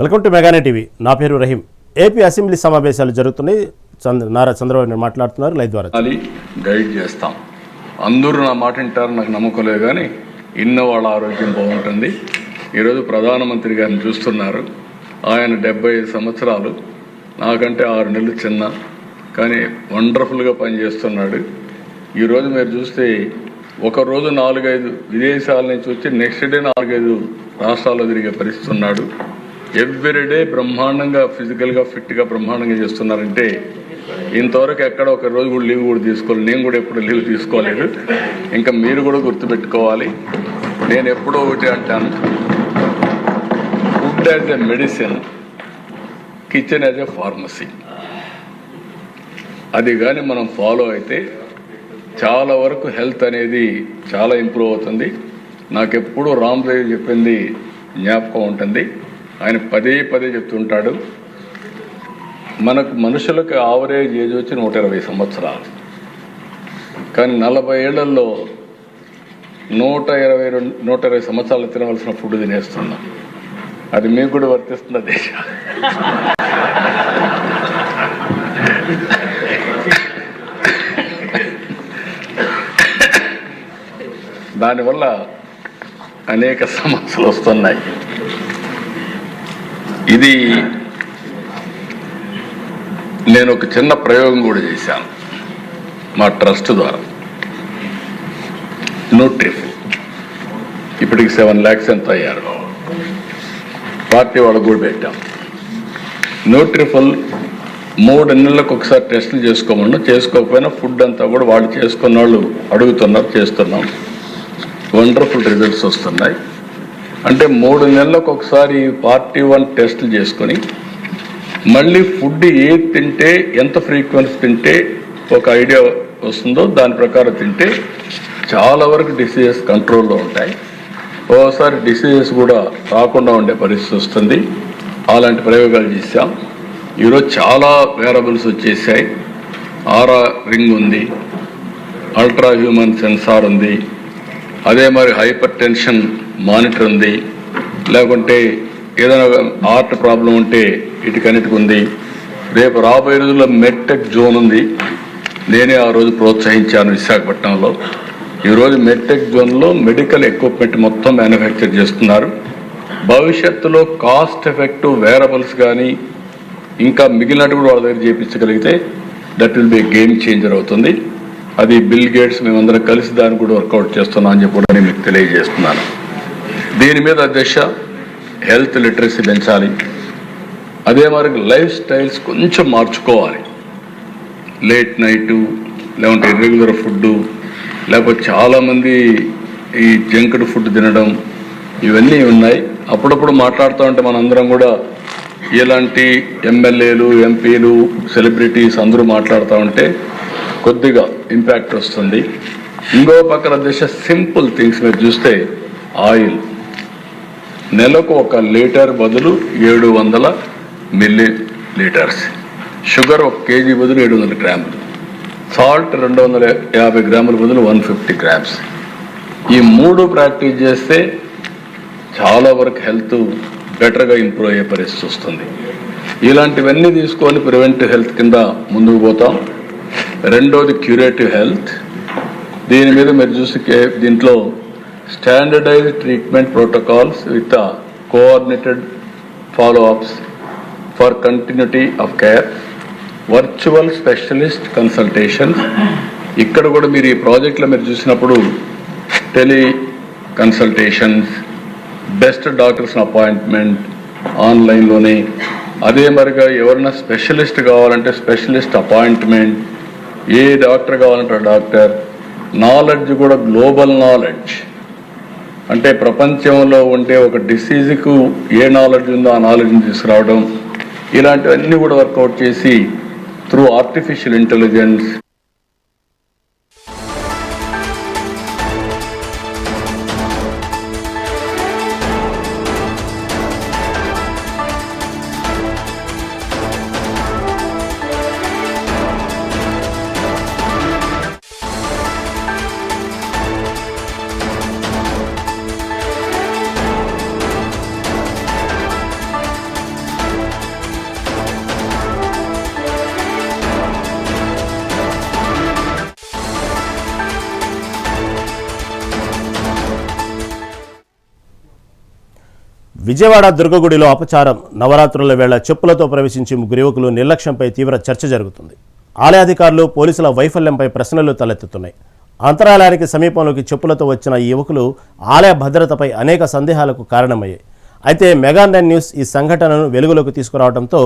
Welcome to మెగానే TV. నా పేరు Rahim. AP assembly సమావేశాలు జరుగుతున్నాయి. చంద్ర నారా చంద్రబాబు నాయుడు మాట్లాడుతున్నారు. లైవ్ ద్వారా గైడ్ చేస్తాం. అందరూ నా మాట వింటారు నాకు నమ్మకలే కానీ ఇన్న వాళ్ళ ఆరోగ్యం బాగుంటుంది. ఈరోజు ప్రధానమంత్రి గారిని చూస్తున్నారు. ఆయన డెబ్బై ఐదు సంవత్సరాలు నాకంటే ఆరు నెలలు చిన్న కానీ వండర్ఫుల్గా పనిచేస్తున్నాడు. ఈరోజు మీరు చూస్తే ఒక రోజు నాలుగైదు విదేశాల నుంచి వచ్చి నెక్స్ట్ డే నాలుగైదు రాష్ట్రాల్లో తిరిగే పరిస్థితి ఉన్నాడు. ఎవ్రీడే బ్రహ్మాండంగా ఫిజికల్గా ఫిట్గా బ్రహ్మాండంగా చేస్తున్నారంటే ఇంతవరకు ఎక్కడ ఒక రోజు కూడా లీవ్ కూడా తీసుకోవాలి నేను కూడా ఎప్పుడు లీవ్ తీసుకోలేదు. ఇంకా మీరు కూడా గుర్తుపెట్టుకోవాలి. నేను ఎప్పుడో ఒకటి అంటాను. Food as a medicine kitchen as a pharmacy అది కానీ మనం ఫాలో అయితే చాలా వరకు హెల్త్ అనేది చాలా ఇంప్రూవ్ అవుతుంది. నాకు ఎప్పుడూ రామ్దేవ్ చెప్పింది జ్ఞాపకం ఉంటుంది. ఆయన పదే పదే చెప్తుంటాడు మనకు మనుషులకు ఆవరేజ్ ఏజ్ వచ్చి నూట ఇరవై సంవత్సరాలు. కానీ నలభై ఏళ్ళలో నూట ఇరవై రెండు నూట ఇరవై సంవత్సరాలు తినవలసిన ఫుడ్ తినేస్తున్నాం. అది మీకు కూడా వర్తిస్తుంది దేశ? దానివల్ల అనేక సమస్యలు వస్తున్నాయి. ఇది నేను ఒక చిన్న ప్రయోగం కూడా చేశాను మా ట్రస్ట్ ద్వారా. న్యూట్రిఫ్ ఇప్పటికి సెవెన్ ల్యాక్స్ ఎంత అయ్యారు? పార్టీ వాళ్ళకు కూడా పెట్టాం. న్యూట్రిఫల్ మూడు నెలలకు ఒకసారి టెస్టులు చేసుకోమన్నా చేసుకోకపోయినా ఫుడ్ అంతా కూడా వాళ్ళు చేసుకున్న వాళ్ళు అడుగుతున్నారు చేస్తున్నాం. వండర్ఫుల్ రిజల్ట్స్ వస్తున్నాయి. అంటే మూడు నెలలకు ఒకసారి పార్టీ వన్ టెస్టులు చేసుకొని మళ్ళీ ఫుడ్ ఏది తింటే ఎంత ఫ్రీక్వెన్సీ తింటే ఒక ఐడియా వస్తుందో దాని ప్రకారం తింటే చాలా వరకు డిసీజెస్ కంట్రోల్లో ఉంటాయి. ఓసారి డిసీజెస్ కూడా రాకుండా ఉండే పరిస్థితి వస్తుంది. అలాంటి ప్రయోగాలు చేశాం. ఈరోజు చాలా వేరబుల్స్ వచ్చేసాయి. ఆరా రింగ్ ఉంది. అల్ట్రా హ్యూమన్ సెన్సార్ ఉంది. అదే మరి హైపర్ టెన్షన్ మానిటర్ ఉంది. లేకుంటే ఏదైనా ఆర్ట్ ప్రాబ్లం ఉంటే ఇటుకన్నిటికి ఉంది. రేపు రాబోయే రోజుల్లో మెట్టెక్ జోన్ ఉంది. నేనే ఆ రోజు ప్రోత్సహించాను విశాఖపట్నంలో. ఈరోజు మెట్టెక్ జోన్లో మెడికల్ ఎక్విప్మెంట్ మొత్తం మ్యానుఫ్యాక్చర్ చేస్తున్నారు. భవిష్యత్తులో కాస్ట్ ఎఫెక్టివ్ వేరబుల్స్ కానీ ఇంకా మిగిలినట్టు కూడా వాళ్ళ దగ్గర చేయించగలిగితే that will be game changer అవుతుంది. అది బిల్ గేట్స్ మేమందరం కలిసి దాన్ని కూడా వర్కౌట్ చేస్తున్నాం అని చెప్పి కూడా నేను మీకు తెలియజేస్తున్నాను. దీని మీద దశ హెల్త్ లిటరసీ పెంచాలి. అదే మరి లైఫ్ స్టైల్స్ కొంచెం మార్చుకోవాలి. లేట్ నైటు లేకుంటే ఇర్రెగ్యులర్ ఫుడ్ లేకపోతే చాలామంది ఈ జంక్డ్ ఫుడ్ తినడం ఇవన్నీ ఉన్నాయి. అప్పుడప్పుడు మాట్లాడుతూ ఉంటే మనందరం కూడా ఇలాంటి ఎమ్మెల్యేలు ఎంపీలు సెలబ్రిటీస్ అందరూ మాట్లాడుతూ ఉంటే కొద్దిగా ఇంపాక్ట్ వస్తుంది. ఇంకో పక్కన దిశ సింపుల్ థింగ్స్ మీరు చూస్తే ఆయిల్. నెలకు ఒక లీటర్ బదులు ఏడు వందల మిల్లీ లీటర్స్. షుగర్ ఒక కేజీ బదులు ఏడు వందల గ్రాములు. సాల్ట్ రెండు వందల యాభై గ్రాముల బదులు వన్ ఫిఫ్టీ గ్రామ్స్. ఈ మూడు ప్రాక్టీస్ చేస్తే చాలా వరకు హెల్త్ బెటర్గా ఇంప్రూవ్ అయ్యే పరిస్థితి వస్తుంది. ఇలాంటివన్నీ తీసుకొని ప్రివెంటివ్ హెల్త్ కింద ముందుకు పోతాం. రెండోది క్యూరేటివ్ హెల్త్. దీని మీద మీరు చూసి కే- దీంట్లో standardised treatment protocols with coordinated follow ups for continuity of care virtual specialist consultation ఇక్కడ కూడా మీరు ఈ ప్రాజెక్ట్లో మీరు చూసినప్పుడు teleconsultations best doctors appointment ఆన్లైన్లోనే అదే మరిగా ఎవరైనా స్పెషలిస్ట్ కావాలంటే స్పెషలిస్ట్ అపాయింట్మెంట్ ఏ డాక్టర్ కావాలంటే ఆ డాక్టర్ నాలెడ్జ్ కూడా గ్లోబల్ నాలెడ్జ్ అంటే ప్రపంచంలో ఉండే ఒక డిసీజ్కు ఏ నాలెడ్జ్ ఉందో ఆ నాలెడ్జ్ని తీసుకురావడం ఇలాంటివన్నీ కూడా వర్కౌట్ చేసి త్రూ ఆర్టిఫిషియల్ ఇంటెలిజెన్స్ విజయవాడ దుర్గగుడిలో అపచారం. నవరాత్రుల వేళ చెప్పులతో ప్రవేశించి ముగ్గురు యువకులు నిర్లక్ష్యంపై తీవ్ర చర్చ జరుగుతుంది. ఆలయాధికారులు పోలీసుల వైఫల్యంపై ప్రశ్నలు తలెత్తుతున్నాయి. అంతరాలయానికి సమీపంలోకి చెప్పులతో వచ్చిన ఈ యువకులు ఆలయ భద్రతపై అనేక సందేహాలకు కారణమయ్యాయి. అయితే మెగా నైన్ న్యూస్ ఈ సంఘటనను వెలుగులోకి తీసుకురావడంతో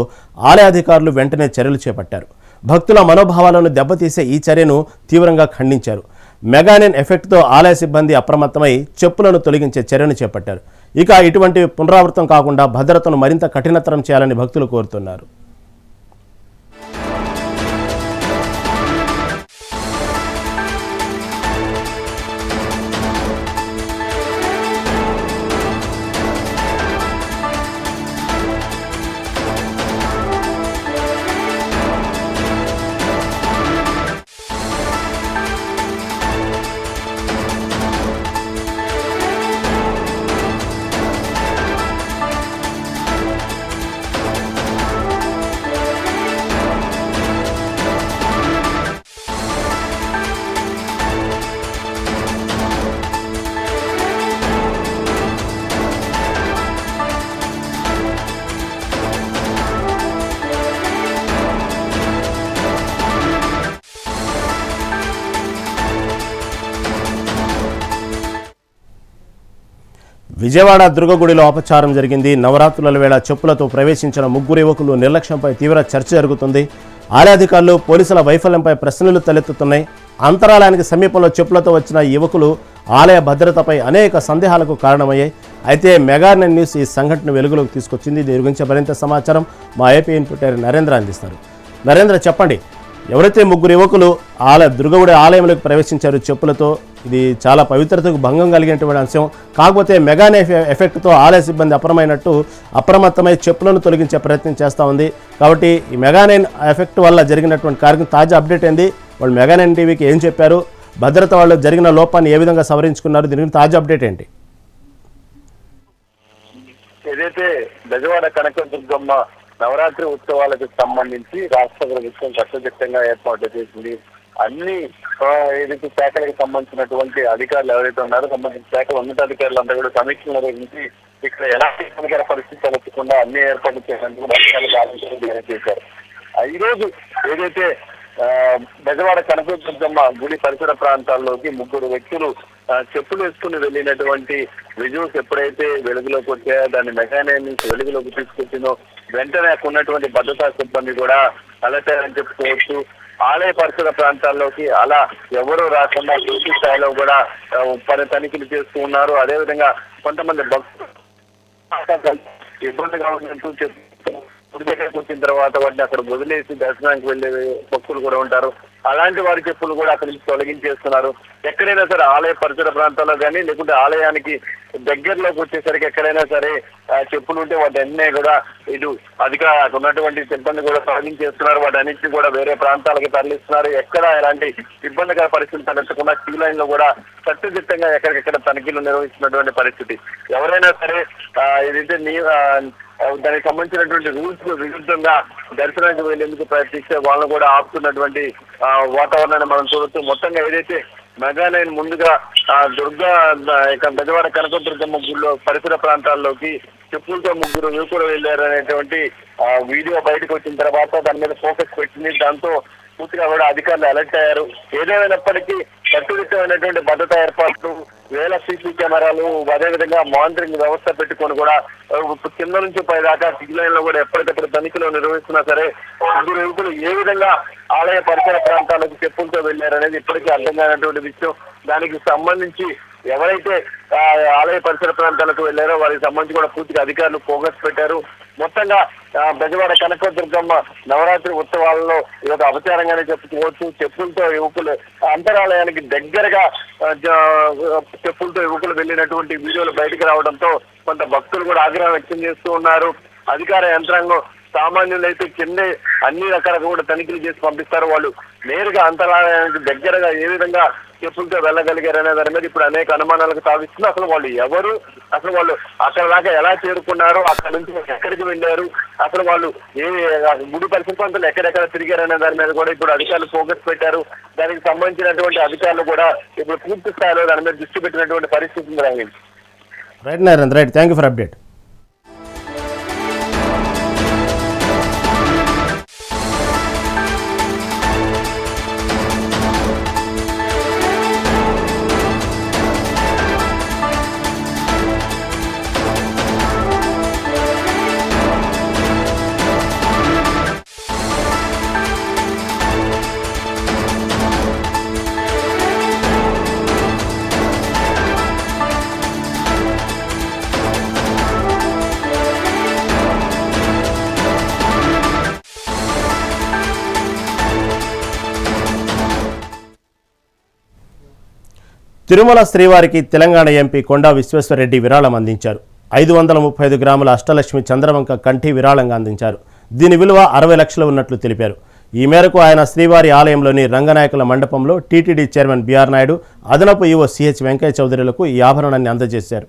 ఆలయాధికారులు వెంటనే చర్యలు చేపట్టారు. భక్తుల మనోభావాలను దెబ్బతీసే ఈ చర్యను తీవ్రంగా ఖండించారు. మెగానిన్ ఎఫెక్ట్తో ఆలయ సిబ్బంది అప్రమత్తమై చెప్పులను తొలగించే చర్యను చేపట్టారు. ఇక ఇటువంటి పునరావృతం కాకుండా భద్రతను మరింత కఠినతరం చేయాలని భక్తులు కోరుతున్నారు. విజయవాడ దుర్గగుడిలో అపచారం జరిగింది. నవరాత్రుల వేళ చెప్పులతో ప్రవేశించిన ముగ్గురు యువకులు నిర్లక్ష్యంపై తీవ్ర చర్చ జరుగుతుంది. ఆలయాధికారులు పోలీసుల వైఫల్యంపై ప్రశ్నలు తలెత్తుతున్నాయి. అంతరాలయానికి సమీపంలో చెప్పులతో వచ్చిన యువకులు ఆలయ భద్రతపై అనేక సందేహాలకు కారణమయ్యాయి. అయితే మెగానెన్ న్యూస్ ఈ సంఘటన వెలుగులోకి తీసుకొచ్చింది. దీని గురించి మరింత సమాచారం మా ఏపీ ఇన్పుటర్ నరేంద్ర అందిస్తారు. నరేంద్ర చెప్పండి. ఎవరైతే ముగ్గురు యువకులు ఆలయ దుర్గగుడి ఆలయంలోకి ప్రవేశించారు చెప్పులతో ఇది చాలా పవిత్రతకు భంగం కలిగినటువంటి అంశం. కాకపోతే మెగాన్ ఎఫెక్ట్తో ఆలయ సిబ్బంది అప్రమైనట్టు అప్రమత్తమై చెప్పులను తొలగించే ప్రయత్నం చేస్తూ ఉంది. కాబట్టి ఈ మెగానైన్ ఎఫెక్ట్ వల్ల జరిగినటువంటి కార్యక్రమం తాజా అప్డేట్ అయింది వాళ్ళు మెగానైన్ టీవీకి ఏం చెప్పారు? భద్రత వాళ్ళు జరిగిన లోపాన్ని ఏ విధంగా సవరించుకున్నారు? దీని గురించి తాజా అప్డేట్ ఏంటి? ఏదైతే బెజవాడ కనకదుర్గమ్మ నవరాత్రి ఉత్సవాలకు సంబంధించి రాష్ట్ర ప్రభుత్వం చట్టదిట్టంగా ఏర్పాటు చేసింది. అన్ని ఏదైతే శాఖలకు సంబంధించినటువంటి అధికారులు ఎవరైతే ఉన్నారో సంబంధించిన శాఖ ఉన్నతాధికారులు అంతా కూడా సమీక్ష నిర్వహించి ఇక్కడ ఎలాంటి ఇబ్బందికర పరిస్థితి తలెత్తకుండా అన్ని ఏర్పాట్లు చేయడానికి కూడా అధికారులు ఆలోచన చేశారు. ఈ రోజు ఏదైతే బెజవాడ కనకదుర్గమ్మ గుడి పరిసర ప్రాంతాల్లోకి ముగ్గురు వ్యక్తులు చెప్పులు వేసుకుని వెళ్ళినటువంటి విజువల్స్ ఎప్పుడైతే వెలుగులోకి వచ్చాయో దాన్ని మెకానిక్ నుంచి వెలుగులోకి తీసుకొచ్చిందో వెంటనే అక్కడ ఉన్నటువంటి భద్రతా సిబ్బంది కూడా అలర్ట్ అయ్యారని చెప్పుకోవచ్చు. ఆలయ పరిసర ప్రాంతాల్లోకి అలా ఎవరు రాకుండా పూర్తి స్థాయిలో కూడా పని తనిఖీలు చేస్తూ ఉన్నారు. అదేవిధంగా కొంతమంది భక్తులు ఇబ్బందిగా ఉన్నట్టు చెప్పు గుడి దగ్గరకు వచ్చిన తర్వాత వాటిని అక్కడ వదిలేసి దర్శనానికి వెళ్ళే భక్తులు కూడా ఉంటారు. అలాంటి వారి చెప్పులు కూడా అక్కడి నుంచి తొలగించేస్తున్నారు. ఎక్కడైనా సరే ఆలయ పరిసర ప్రాంతాల్లో కానీ లేకుంటే ఆలయానికి దగ్గరలోకి వచ్చేసరికి ఎక్కడైనా సరే చెప్పులు ఉంటే వాటి అన్నీ కూడా ఇటు అధిక అక్కడ ఉన్నటువంటి సిబ్బంది కూడా తొలగించేస్తున్నారు. వాటి అన్నింటినీ కూడా వేరే ప్రాంతాలకు తరలిస్తున్నారు. ఎక్కడ ఎలాంటి ఇబ్బందికర పరిస్థితులు తలెత్తకుండా క్యూ లైన్లో కూడా చట్టదిట్టంగా ఎక్కడికెక్కడ తనిఖీలు నిర్వహిస్తున్నటువంటి పరిస్థితి. ఎవరైనా సరే ఇదైతే నీ దానికి సంబంధించినటువంటి రూల్స్కు విరుద్ధంగా దర్శనానికి వెళ్ళేందుకు ప్రయత్నిస్తే వాళ్ళని కూడా ఆపుతున్నటువంటి వాతావరణాన్ని మనం చూడొచ్చు. మొత్తంగా ఏదైతే మెగానైన్ ముందుగా ఆ, దుర్గా ఇక్కడ ఇక బెజవాడ కనకదుర్గమ్మ గుళ్ళో పరిసర ప్రాంతాల్లోకి చెప్పులతో ముగ్గురు యువకులు వెళ్ళారు అనేటువంటి వీడియో బయటకు వచ్చిన తర్వాత దాని మీద ఫోకస్ పెట్టింది. దాంతో పూర్తిగా కూడా అధికారులు అలర్ట్ అయ్యారు. ఏదేమైనప్పటికీ కట్టుదిట్టమైనటువంటి భద్రతా ఏర్పాట్లు వేల సీసీ కెమెరాలు అదేవిధంగా మానిటరింగ్ వ్యవస్థ పెట్టుకొని కూడా కింద నుంచి పై దాకా సిగ్నల్ లైన్లో కూడా ఎప్పటికప్పుడు తనిఖీలు నిర్వహిస్తున్నా సరే ముగ్గురు యువకులు ఏ విధంగా ఆలయ పరిసర ప్రాంతాలకు చెప్పులతో వెళ్ళారనేది ఇప్పటికీ అర్థం కానటువంటి విషయం. దానికి సంబంధించి ఎవరైతే ఆలయ పరిసర ప్రాంతాలకు వెళ్ళారో వారికి సంబంధించి కూడా పూర్తిగా అధికారులు ఫోకస్ పెట్టారు. మొత్తంగా బెజవాడ బెజవాడ కనకదుర్గమ్మ నవరాత్రి ఉత్సవాలలో ఇదొక ఒక చెప్పుకోవచ్చు. చెప్పులతో యువకులు అంతరాలయానికి దగ్గరగా జ- చెప్పులతో యువకులు వెళ్ళినటువంటి వీడియోలు బయటకు రావడంతో కొంత భక్తులు కూడా ఆగ్రహం వ్యక్తం చేస్తూ ఉన్నారు. అధికార యంత్రాంగం సామాన్యులైతే కిందే అన్ని రకాలుగా కూడా తనిఖీలు చేసి పంపిస్తారు. వాళ్ళు నేరుగా అంతరాయానికి దగ్గరగా ఏ విధంగా చెప్పులతో వెళ్ళగలిగారు అనే దాని మీద ఇప్పుడు అనేక అనుమానాలకు తావిస్తుంది అసలు వాళ్ళు ఎవరు? అసలు వాళ్ళు అక్కడ దాకా ఎలా చేరుకున్నారు? అక్కడ నుంచి ఎక్కడికి వెళ్ళారు? అసలు వాళ్ళు ఏ గుడి పరిసర ఎక్కడెక్కడ తిరిగారు అనే దాని మీద కూడా ఇప్పుడు అధికారులు ఫోకస్ పెట్టారు. దానికి సంబంధించినటువంటి అధికారులు కూడా ఇప్పుడు పూర్తి స్థాయిలో దాని మీద దృష్టి పెట్టినటువంటి పరిస్థితి ఉంది. Right Narendra right. Thank you for update Tirumala శ్రీవారికి తెలంగాణ ఎంపీ కొండా విశ్వేశ్వరరెడ్డి విరాళం అందించారు. ఐదు వందల ముప్పై ఐదు గ్రాముల అష్టలక్ష్మి చంద్రవంక కంఠి విరాళంగా అందించారు. దీని విలువ అరవై లక్షలు ఉన్నట్లు తెలిపారు. ఈ మేరకు ఆయన శ్రీవారి ఆలయంలోని రంగనాయకుల మండపంలో టీటీడీ చైర్మన్ బీఆర్ నాయుడు అదనపు ఈవో సిహెచ్ వెంకయ్య చౌదరిలకు ఈ ఆభరణాన్ని అందజేశారు.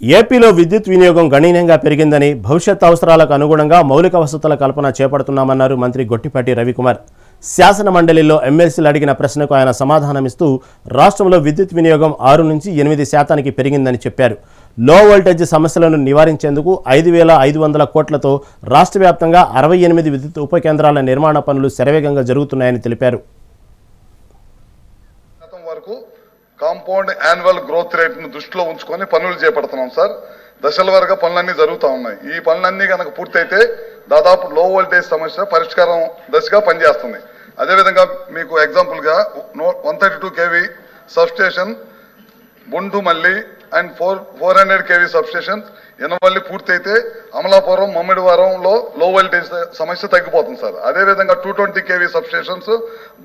ఏపీలో విద్యుత్ వినియోగం గణనీయంగా పెరిగిందని భవిష్యత్ అవసరాలకు అనుగుణంగా మౌలిక వసతుల కల్పన చేపడుతున్నామన్నారు మంత్రి గొట్టిపాటి రవికుమార్. శాసన మండలిలో ఎమ్మెల్సీలు అడిగిన ప్రశ్నకు ఆయన సమాధానమిస్తూ రాష్ట్రంలో విద్యుత్ వినియోగం ఆరు నుంచి ఎనిమిది శాతానికి పెరిగిందని చెప్పారు. లో వోల్టేజ్ సమస్యలను నివారించేందుకు ఐదు వేల ఐదు వందల కోట్లతో రాష్ట్ర వ్యాప్తంగా అరవై ఎనిమిది విద్యుత్ ఉప కేంద్రాల నిర్మాణ పనులు శరవేగంగా జరుగుతున్నాయని తెలిపారు. వరకు కాంపౌండ్ యాన్యువల్ గ్రోత్ రేట్ను దృష్టిలో ఉంచుకొని పనులు చేపడుతున్నాం సార్. దశల వరకు పనులన్నీ జరుగుతూ ఉన్నాయి. ఈ పనులన్నీ కనుక పూర్తయితే దాదాపు లో వోల్టేజ్ సమస్య పరిష్కారం దశగా పనిచేస్తుంది. అదేవిధంగా మీకు ఎగ్జాంపుల్గా one thirty two KV substation Bondumalli and four four hundred KV substation Enamalli పూర్తయితే అమలాపురం మమ్మిడివారంలో లో వోల్టేజ్ సమస్య తగ్గిపోతుంది సార్. అదేవిధంగా two twenty KV substations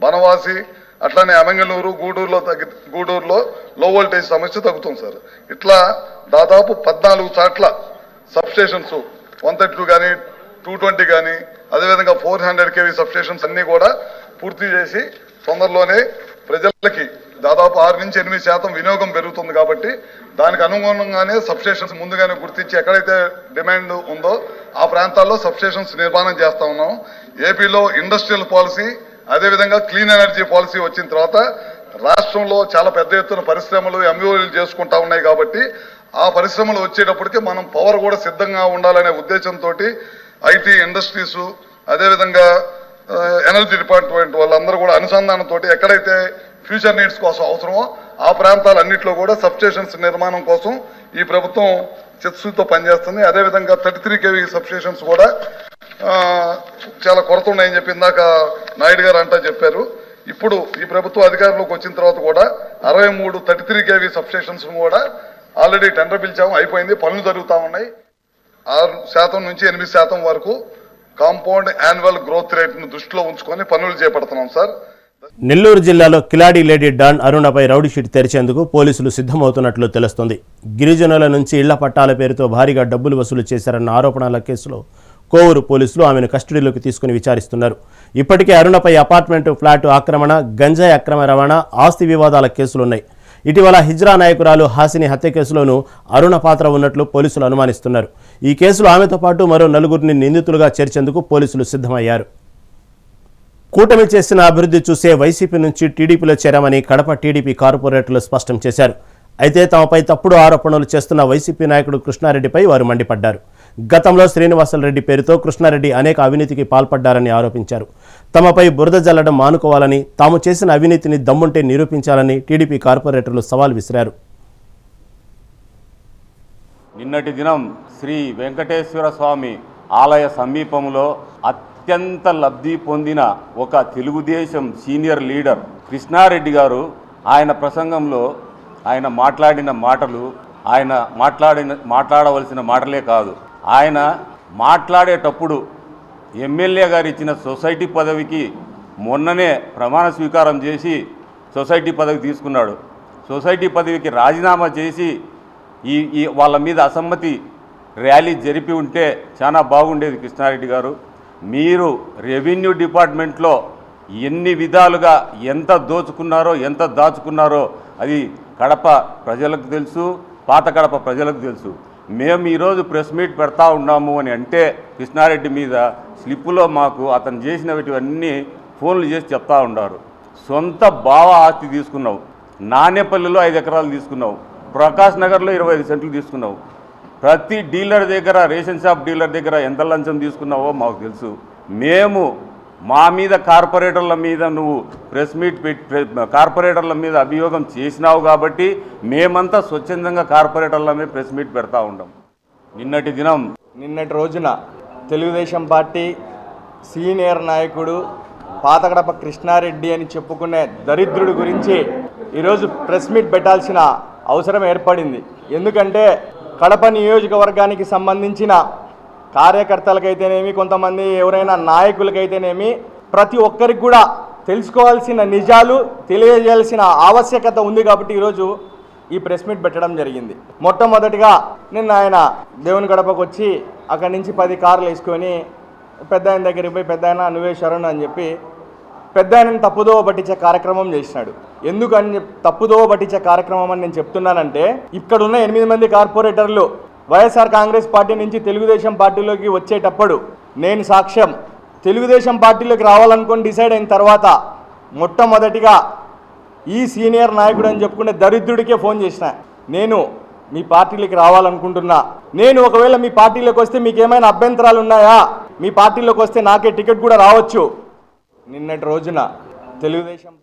Banavasi అట్లానే అమంగళూరు గూడూరులో తగ్గి గూడూరులో లో వోల్టేజ్ సమస్య తగ్గుతుంది సార్. ఇట్లా దాదాపు పద్నాలుగు చాట్ల సబ్స్టేషన్స్ వన్ థర్టీ టూ కానీ టూ ట్వంటీ కానీ అదేవిధంగా ఫోర్ హండ్రెడ్ కేవీ సబ్స్టేషన్స్ అన్నీ కూడా పూర్తి చేసి తొందరలోనే ప్రజలకి దాదాపు ఆరు నుంచి ఎనిమిది శాతం వినియోగం పెరుగుతుంది కాబట్టి దానికి అనుగుణంగానే సబ్స్టేషన్స్ ముందుగానే గుర్తించి ఎక్కడైతే డిమాండ్ ఉందో ఆ ప్రాంతాల్లో సబ్స్టేషన్స్ నిర్మాణం చేస్తూ ఉన్నాం. ఏపీలో ఇండస్ట్రియల్ పాలసీ అదేవిధంగా క్లీన్ ఎనర్జీ పాలసీ వచ్చిన తర్వాత రాష్ట్రంలో చాలా పెద్ద ఎత్తున పరిశ్రమలు ఎంఓలు చేసుకుంటా ఉన్నాయి కాబట్టి ఆ పరిశ్రమలు వచ్చేటప్పటికి మనం పవర్ కూడా సిద్ధంగా ఉండాలనే ఉద్దేశంతో ఐటీ ఇండస్ట్రీస్ అదేవిధంగా ఎనర్జీ డిపార్ట్మెంట్ వాళ్ళందరూ కూడా అనుసంధానంతో ఎక్కడైతే ఫ్యూచర్ నీడ్స్ కోసం అవసరమో ఆ ప్రాంతాలన్నింటిలో కూడా సబ్స్టేషన్స్ నిర్మాణం కోసం ఈ ప్రభుత్వం చిత్సుతో పనిచేస్తుంది. అదేవిధంగా థర్టీ త్రీ కేవీ సబ్స్టేషన్స్ కూడా చాలా కొరత ఉన్నాయని చెప్పి ఇందాక నాయుడు గారు అంటా చెప్పారు. ఇప్పుడు ఈ ప్రభుత్వం అధికారంలోకి వచ్చిన తర్వాత కూడా అరవై మూడు థర్టీ త్రీ కేవీ సబ్స్టేషన్స్ కూడా ఆల్రెడీ టెండర్ పిలిచాము. అయిపోయింది. పనులు జరుగుతూ ఉన్నాయి. ఆరు శాతం నుంచి ఎనిమిది శాతం వరకు కాంపౌండ్ యాన్యువల్ గ్రోత్ రేట్ను దృష్టిలో ఉంచుకొని పనులు చేపడుతున్నాం సార్. నెల్లూరు జిల్లాలో కిలాడి లేడీ డాన్ అరుణపై రౌడీ షీట్ తెరిచేందుకు పోలీసులు సిద్ధమవుతున్నట్లు తెలుస్తోంది. గిరిజనుల నుంచి ఇళ్ళ పట్టాల పేరుతో భారీగా డబ్బులు వసూలు చేశారన్న ఆరోపణల కేసులో కోవూరు పోలీసులు ఆమెను కస్టడీలోకి తీసుకుని విచారిస్తున్నారు. ఇప్పటికే అరుణపై అపార్ట్మెంటు ఫ్లాటు ఆక్రమణ గంజాయి అక్రమ రవాణా ఆస్తి వివాదాల కేసులున్నాయి. ఇటీవల హిజ్రా నాయకురాలు హాసిని హత్య కేసులోనూ అరుణ పాత్ర ఉన్నట్లు పోలీసులు అనుమానిస్తున్నారు. ఈ కేసులో ఆమెతో పాటు మరో నలుగురిని నిందితులుగా చేర్చేందుకు పోలీసులు సిద్ధమయ్యారు. కూటమి చేసిన అభివృద్ధి చూసే వైసీపీ నుంచి టీడీపీలో చేరామని కడప టీడీపీ కార్పొరేటర్లు స్పష్టం చేశారు. అయితే తమపై తప్పుడు ఆరోపణలు చేస్తున్న వైసీపీ నాయకుడు కృష్ణారెడ్డిపై వారు మండిపడ్డారు. గతంలో శ్రీనివాసరెడ్డి పేరుతో కృష్ణారెడ్డి అనేక అవినీతికి పాల్పడ్డారని ఆరోపించారు. తమపై బురద జల్లడం మానుకోవాలని తాము చేసిన అవినీతిని దమ్ముంటే నిరూపించాలని టీడీపీ కార్పొరేటర్లు సవాల్ విసిరారు. నిన్నటి దినం శ్రీ వెంకటేశ్వర స్వామి ఆలయ సమీపంలో అత్యంత లబ్ధి పొందిన ఒక తెలుగుదేశం సీనియర్ లీడర్ కృష్ణారెడ్డి గారు ఆయన ప్రసంగంలో ఆయన మాట్లాడిన మాటలు ఆయన మాట్లాడిన మాట్లాడవలసిన మాటలే కాదు. ఆయన మాట్లాడేటప్పుడు ఎమ్మెల్యే గారు ఇచ్చిన సొసైటీ పదవికి మొన్ననే ప్రమాణ స్వీకారం చేసి సొసైటీ పదవి తీసుకున్నాడు. సొసైటీ పదవికి రాజీనామా చేసి ఈ ఈ వాళ్ళ మీద అసమ్మతి ర్యాలీ జరిపి ఉంటే చాలా బాగుండేది కృష్ణారెడ్డి గారు. మీరు రెవెన్యూ డిపార్ట్మెంట్లో ఎన్ని విధాలుగా ఎంత దోచుకున్నారో ఎంత దాచుకున్నారో అది కడప ప్రజలకు తెలుసు పాత కడప ప్రజలకు తెలుసు. మేము ఈరోజు ప్రెస్ మీట్ పెడతా ఉన్నాము అని అంటే కృష్ణారెడ్డి మీద స్లిప్పులో మాకు అతను చేసినవన్నీ ఫోన్లు చేసి చెప్తా ఉన్నారు. సొంత బావ ఆస్తి తీసుకున్నావు. నానేపల్లిలో ఐదు ఎకరాలు తీసుకున్నావు. ప్రకాష్ నగర్లో ఇరవై ఐదు సెంట్లు తీసుకున్నావు. ప్రతి డీలర్ దగ్గర రేషన్ షాప్ డీలర్ దగ్గర ఎంత లంచం తీసుకున్నావో మాకు తెలుసు. మేము మా మీద కార్పొరేటర్ల మీద నువ్వు ప్రెస్ మీట్ కార్పొరేటర్ల మీద అభియోగం చేసినావు కాబట్టి మేమంతా స్వచ్ఛందంగా కార్పొరేటర్ల మీద ప్రెస్ మీట్ పెడతా ఉండం. నిన్నటి దినం నిన్నటి రోజున తెలుగుదేశం పార్టీ సీనియర్ నాయకుడు పాతగడప కృష్ణారెడ్డి అని చెప్పుకునే దరిద్రుడి గురించి ఈరోజు ప్రెస్ మీట్ పెట్టాల్సిన అవసరం ఏర్పడింది. ఎందుకంటే కడప నియోజకవర్గానికి సంబంధించిన కార్యకర్తలకైతేనేమి కొంతమంది ఎవరైనా నాయకులకైతేనేమి ప్రతి ఒక్కరికి కూడా తెలుసుకోవాల్సిన నిజాలు తెలియజేయాల్సిన ఆవశ్యకత ఉంది కాబట్టి ఈరోజు ఈ ప్రెస్ మీట్ పెట్టడం జరిగింది. మొట్టమొదటిగా నిన్న ఆయన దేవుని గడపకు వచ్చి అక్కడి నుంచి పది కార్లు వేసుకొని పెద్ద ఆయన దగ్గరికి పోయి పెద్ద ఆయన నువ్వే శరణ్ అని చెప్పి పెద్ద ఆయనని తప్పుదోవ పట్టించే కార్యక్రమం చేసినాడు. ఎందుకని తప్పుదోవ పట్టించే కార్యక్రమం అని నేను చెప్తున్నానంటే ఇక్కడ ఉన్న ఎనిమిది మంది కార్పొరేటర్లు వైఎస్ఆర్ కాంగ్రెస్ పార్టీ నుంచి తెలుగుదేశం పార్టీలోకి వచ్చేటప్పుడు నేను సాక్ష్యం. తెలుగుదేశం పార్టీలోకి రావాలనుకొని డిసైడ్ అయిన తర్వాత మొట్టమొదటిగా ఈ సీనియర్ నాయకుడు అని చెప్పుకునే దరిద్రుడికే ఫోన్ చేసిన. నేను మీ పార్టీలోకి రావాలనుకుంటున్నా. నేను ఒకవేళ మీ పార్టీలోకి వస్తే మీకు ఏమైనా అభ్యంతరాలు ఉన్నాయా? మీ పార్టీలోకి వస్తే నాకే టికెట్ కూడా రావచ్చు. నిన్నటి రోజున తెలుగుదేశం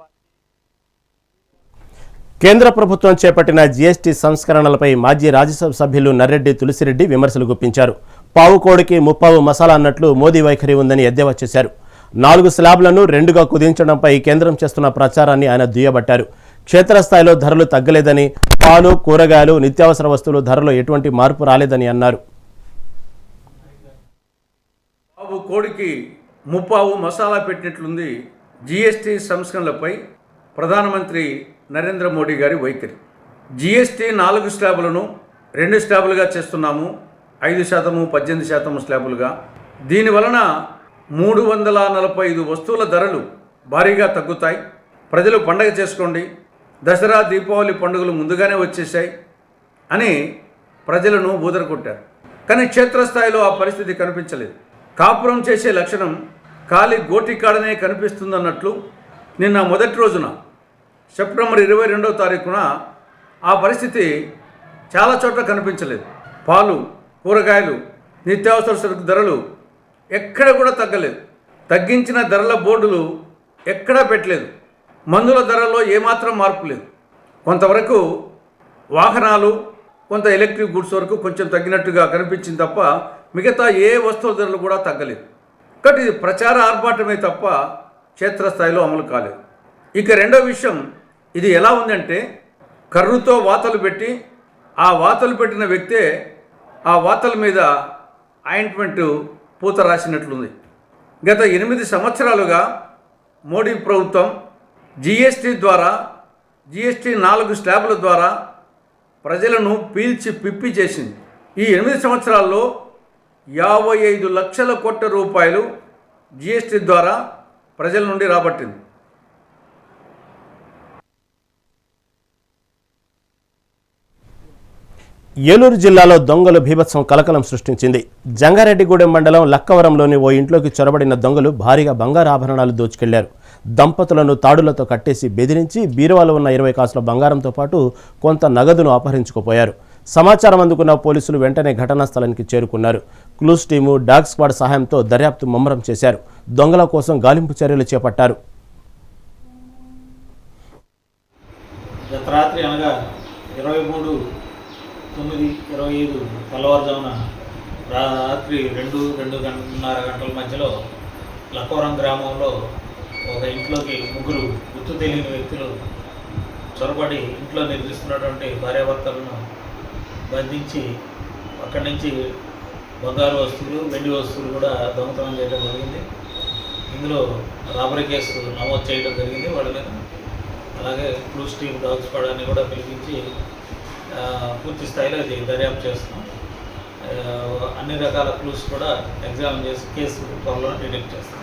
కేంద్ర ప్రభుత్వం చేపట్టిన జీఎస్టీ సంస్కరణలపై మాజీ రాజ్యసభ సభ్యులు నర్రెడ్డి తులసిరెడ్డి విమర్శలు గుప్పించారు. పావు కోడికి ముప్పావు మసాలా అన్నట్లు మోదీ వైఖరి ఉందని ఎద్దేవా చేశారు. నాలుగు స్లాబ్లను రెండుగా కుదించడంపై కేంద్రం చేస్తున్న ప్రచారాన్ని ఆయన దుయ్యబట్టారు. క్షేత్రస్థాయిలో ధరలు తగ్గలేదని పాలు కూరగాయలు నిత్యావసర వస్తువులు ధరలో ఎటువంటి మార్పు రాలేదని అన్నారు. పావు కోడికి ముప్పావు మసాలా పెట్టినట్లుంది జీఎస్టీ సంస్కరణలపై ప్రధానమంత్రి నరేంద్ర మోడీ గారి వైఖరి. జిఎస్టీ నాలుగు స్లాబులను రెండు స్లాబులుగా చేస్తున్నాము ఐదు శాతము పద్దెనిమిది శాతము స్లాబులుగా. దీని వలన మూడు వందల నలభై ఐదు వస్తువుల ధరలు భారీగా తగ్గుతాయి. ప్రజలు పండగ చేసుకోండి దసరా దీపావళి పండుగలు ముందుగానే వచ్చేసాయి అని ప్రజలను బూదరకొట్టారు కానీ క్షేత్రస్థాయిలో ఆ పరిస్థితి కనిపించలేదు. కాపురం చేసే లక్షణం ఖాళీ గోటికాడనే కనిపిస్తుందన్నట్లు నిన్న మొదటి రోజున సెప్టెంబర్ ఇరవై రెండవ తారీఖున ఆ పరిస్థితి చాలా చోట్ల కనిపించలేదు. పాలు కూరగాయలు నిత్యావసర సరుకు ధరలు ఎక్కడ కూడా తగ్గలేదు. తగ్గించిన ధరల బోర్డులు ఎక్కడా పెట్టలేదు. మందుల ధరల్లో ఏమాత్రం మార్పు లేదు. కొంతవరకు వాహనాలు కొంత ఎలక్ట్రిక్ గుడ్స్ వరకు కొంచెం తగ్గినట్టుగా కనిపించింది తప్ప మిగతా ఏ వస్తువుల ధరలు కూడా తగ్గలేదు. కాబట్టి ఇది ప్రచార ఆర్భాటమే తప్ప క్షేత్రస్థాయిలో అమలు కాలేదు. ఇక రెండో విషయం ఇది ఎలా ఉందంటే కర్రుతో వాతలు పెట్టి ఆ వాతలు పెట్టిన వ్యక్తే ఆ వాతల మీద ఆయింట్మెంట్ పూత రాసినట్లుంది. గత ఎనిమిది సంవత్సరాలుగా మోడీ ప్రభుత్వం జీఎస్టీ ద్వారా జీఎస్టీ నాలుగు స్లాబుల ద్వారా ప్రజలను పీల్చి పిప్పి చేసింది. ఈ ఎనిమిది సంవత్సరాల్లో యాభై ఐదు లక్షల కోట్ల రూపాయలు జీఎస్టీ ద్వారా ప్రజల నుండి రాబట్టింది. ఏలూరు జిల్లాలో దొంగలు భీభత్సం కలకలం సృష్టించింది. జంగారెడ్డిగూడెం మండలం లక్కవరంలోని ఓ ఇంట్లోకి చొరబడిన దొంగలు భారీగా బంగారు ఆభరణాలు దోచుకెళ్ళారు. దంపతులను తాడులతో కట్టేసి బెదిరించి బీరువాలో ఉన్న ఇరవై కాసుల బంగారంతో పాటు కొంత నగదును అపహరించుకుపోయారు. సమాచారం అందుకున్న పోలీసులు వెంటనే ఘటనా స్థలానికి చేరుకున్నారు. క్లూస్ టీము డాగ్ స్క్వాడ్ సహాయంతో దర్యాప్తు ముమ్మరం చేశారు. దొంగల కోసం గాలింపు చర్యలు చేపట్టారు. గత రాత్రి అనగా ఇరవై మూడు తొమ్మిది ఇరవై ఐదు తెల్లవారుజామున రాత్రి రెండు రెండు గంటన్నర గంటల మధ్యలో లక్కవరం గ్రామంలో ఒక ఇంట్లోకి ముగ్గురు గుర్తు తెలియని వ్యక్తులు చొరబడి ఇంట్లో నిద్రిస్తున్నటువంటి భార్యాభర్తలను బంధించి అక్కడి నుంచి బంగారు వస్తువులు వెండి వస్తువులు కూడా దొంగతనం చేయడం జరిగింది. ఇందులో రాబరీ కేసు నమోదు చేయడం జరిగింది వాళ్ళ మీద. అలాగే క్లూస్ స్టీమ్ డాగ్స్ స్క్వాడ్ కూడా పిలిపించి పూర్తి స్థాయిలో ఇది దర్యాప్తు చేస్తున్నాం. అన్ని రకాల క్లూస్ కూడా ఎగ్జామిన్ చేసి కేసు త్వరలో డిటెక్ట్ చేస్తాం.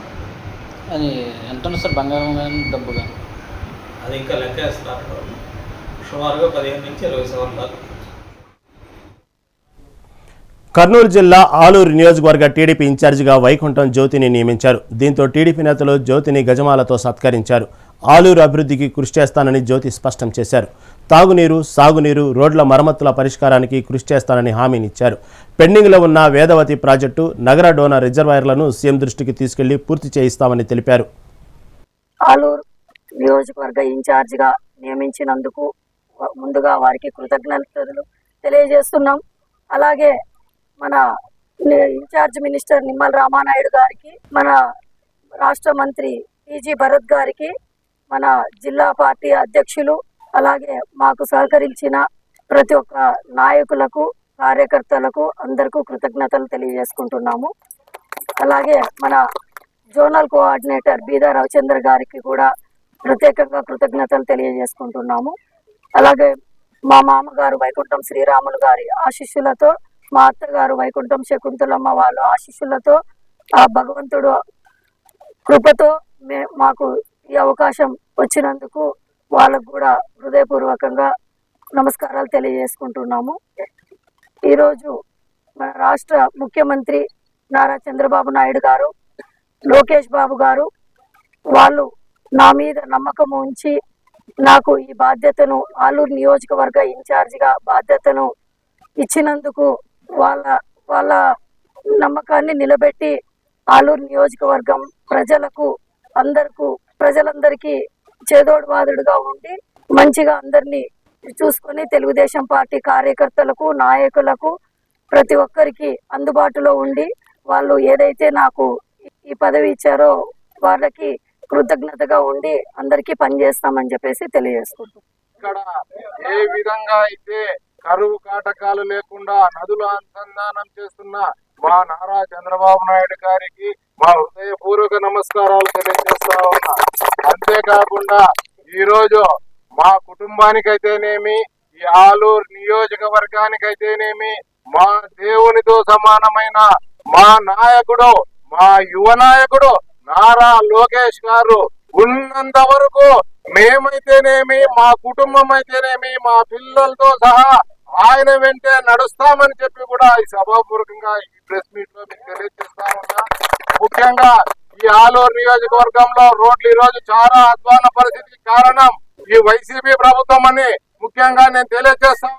అది ఎంత ఉంది సార్ బంగారం కానీ డబ్బు కానీ? అది ఇంకా లెక్కేస్తున్నారు వాళ్ళు. సుమారుగా పదిహేను నుంచి ఇరవై సవర్ల దాకా. కర్నూలు జిల్లా ఆలూరు నియోజకవర్గ టీడీపీ ఇన్ఛార్జిగా వైకుంఠం జ్యోతిని నియమించారు. దీంతో టీడీపీ నేతలు జ్యోతిని గజమాలతో సత్కరించారు. ఆలూరు అభివృద్ధికి కృషి చేస్తానని జ్యోతి స్పష్టం చేశారు. తాగునీరు సాగునీరు రోడ్ల మరమ్మతుల పరిష్కారానికి కృషి చేస్తానని హామీనిచ్చారు. పెండింగ్లో ఉన్న వేదవతి ప్రాజెక్టు నగర డోనా రిజర్వాయర్లను సీఎం దృష్టికి తీసుకెళ్ళి పూర్తి చేయిస్తామని తెలిపారు. ఆలూరు నియోజకవర్గ ఇన్ఛార్జిగా నియమించినందుకు ముందుగా వారికి కృతజ్ఞతలు తెలియజేస్తున్నాం. అలాగే మన ని- ఇన్ఛార్జ్ మినిస్టర్ నిమ్మల రామానాయుడు గారికి మన రాష్ట్ర మంత్రి పీజీ భరత్ గారికి మన జిల్లా పార్టీ అధ్యక్షులు అలాగే మాకు సహకరించిన ప్రతి ఒక్క నాయకులకు కార్యకర్తలకు అందరికీ కృతజ్ఞతలు తెలియజేసుకుంటున్నాము. అలాగే మన జోనల్ కోఆర్డినేటర్ బీదా రవిచంద్ర గారికి కూడా ప్రత్యేకంగా కృతజ్ఞతలు తెలియజేసుకుంటున్నాము. అలాగే మా మామగారు వైకుంఠం శ్రీరాములు గారి ఆశీస్సులతో మా అత్తగారు వైకుంఠం శకుంతలమ్మ వాళ్ళ ఆశీస్సులతో ఆ భగవంతుడు కృపతో మే మాకు ఈ అవకాశం వచ్చినందుకు వాళ్ళకు కూడా హృదయపూర్వకంగా నమస్కారాలు తెలియజేసుకుంటున్నాము. ఈరోజు మన రాష్ట్ర ముఖ్యమంత్రి నారా చంద్రబాబు నాయుడు గారు లోకేష్ బాబు గారు వాళ్ళు నా మీద నమ్మకం ఉంచి నాకు ఈ బాధ్యతను ఆలూరు నియోజకవర్గ ఇన్ఛార్జిగా బాధ్యతను ఇచ్చినందుకు వాళ్ళ వాళ్ళ నమ్మకాన్ని నిలబెట్టి ఆలూరు నియోజకవర్గం ప్రజలకు అందరికీ ప్రజలందరికీ చేదోడు వాదుడుగా ఉండి మంచిగా అందరినీ చూసుకొని తెలుగుదేశం పార్టీ కార్యకర్తలకు నాయకులకు ప్రతి ఒక్కరికి అందుబాటులో ఉండి వాళ్ళు ఏదైతే నాకు ఈ పదవి ఇచ్చారో వాళ్ళకి కృతజ్ఞతగా ఉండి అందరికీ పనిచేస్తామని చెప్పేసి తెలియజేసుకుంటున్నాం. ఇక్కడ ఏ విధంగా అయితే కరువు కాటకాలు లేకుండా నదులు అనుసంధానం చేస్తున్న మా నారా చంద్రబాబు నాయుడు గారికి మా హృదయపూర్వక నమస్కారాలు తెలియజేస్తా ఉన్నా. అంతేకాకుండా ఈరోజు మా కుటుంబానికైతేనేమి ఈ ఆలూరు నియోజకవర్గానికైతేనేమి మా దేవునితో సమానమైన మా నాయకుడు మా యువ నాయకుడు నారా లోకేష్ గారు ఉన్నంత వరకు మేమైతేనేమి మా కుటుంబం అయితేనేమి మా పిల్లలతో సహా ఆయన వెంటే నడుస్తామని చెప్పి కూడా ఈ సభాపూర్వకంగా ఈ ప్రెస్ మీట్లో మీకు తెలియజేస్తా ఉన్నా ముఖ్యంగా ఈ ఆలూరు నియోజకవర్గంలో రోడ్లు ఈ రోజు చాలా అధ్వాన పరిస్థితికి కారణం ఈ వైసీపీ ప్రభుత్వం అని ముఖ్యంగా నేను తెలియజేస్తా